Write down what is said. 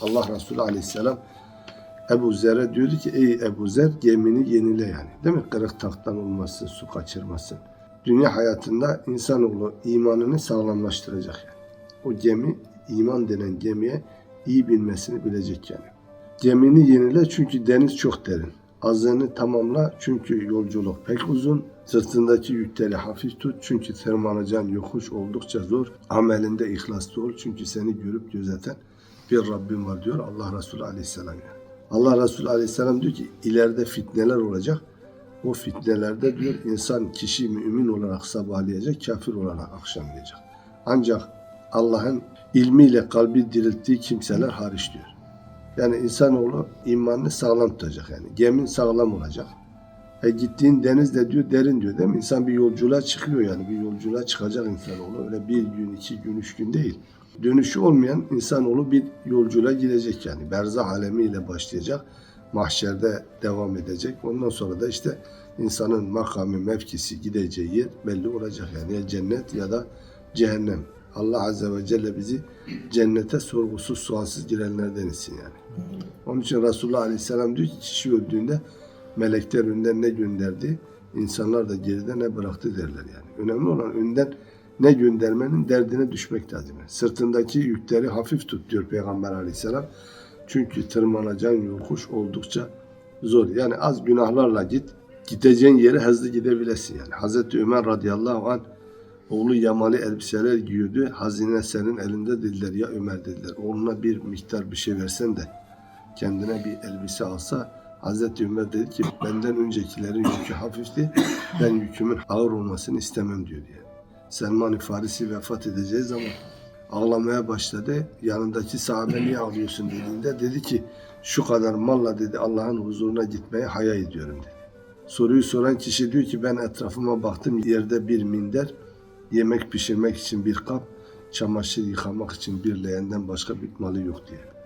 Allah Resulü aleyhisselam Ebu Zer'e diyordu ki ey Ebu Zer gemini yenile yani. Değil mi? Kırık taktan olmasın, su kaçırmasın. Dünya hayatında insanoğlu imanını sağlamlaştıracak yani. O gemi iman denen gemiye iyi binmesini bilecek yani. Gemini yenile çünkü deniz çok derin. Azığını tamamla çünkü yolculuk pek uzun. Sırtındaki yükleri hafif tut çünkü tırmanacağın yokuş oldukça zor. Amelinde ihlaslı ol çünkü seni görüp gözeten bir Rabbim var diyor Allah Resulü Aleyhisselam. Yani. Allah Resulü Aleyhisselam diyor ki ileride fitneler olacak. O fitnelerde diyor insan kişi mümin olarak sabahlayacak, kafir olarak akşamlayacak. Ancak Allah'ın ilmiyle kalbi dirilttiği kimseler hariç diyor. Yani insanoğlu imanını sağlam tutacak yani. Gemin sağlam olacak. E gittiğin deniz de diyor derin diyor değil mi? İnsan bir yolculuğa çıkıyor yani. Bir yolculuğa çıkacak insanoğlu. Öyle bir gün, iki gün, üç gün değil. Dönüşü olmayan insanoğlu bir yolculuğa gidecek yani. Berzah alemiyle başlayacak. Mahşerde devam edecek. Ondan sonra da işte insanın makamı, mevkisi, gideceği yer belli olacak yani. Ya cennet ya da cehennem. Allah Azze ve Celle bizi cennete sorgusuz sualsiz girenlerden etsin yani. Onun için Resulullah Aleyhisselam diyor ki kişi öldüğünde melekler önden ne gönderdi, insanlar da geride ne bıraktı derler yani. Önemli olan önden ne göndermenin derdine düşmek lazım. Sırtındaki yükleri hafif tut diyor Peygamber Aleyhisselam. Çünkü tırmanacağın yokuş oldukça zor. Yani az günahlarla git, gideceğin yere hızlı gidebilesin yani. Hazreti Ömer radıyallahu anh Oğlu yamalı elbiseler giyiyordu. Hazine senin elinde dediler ya Ömer dediler. Oğluna bir miktar bir şey versen de kendine bir elbise alsa Hazreti Ömer dedi ki benden öncekilerin yükü hafifti. Ben yükümün ağır olmasını istemem diyor diye. Selman-ı Farisi vefat edeceği zaman ağlamaya başladı. Yanındaki sahabe niye ağlıyorsun dediğinde dedi ki şu kadar malla dedi Allah'ın huzuruna gitmeye haya ediyorum dedi. Soruyu soran kişi diyor ki ben etrafıma baktım yerde bir minder, yemek pişirmek için bir kap, çamaşır yıkamak için bir leğenden başka bir malı yok diye.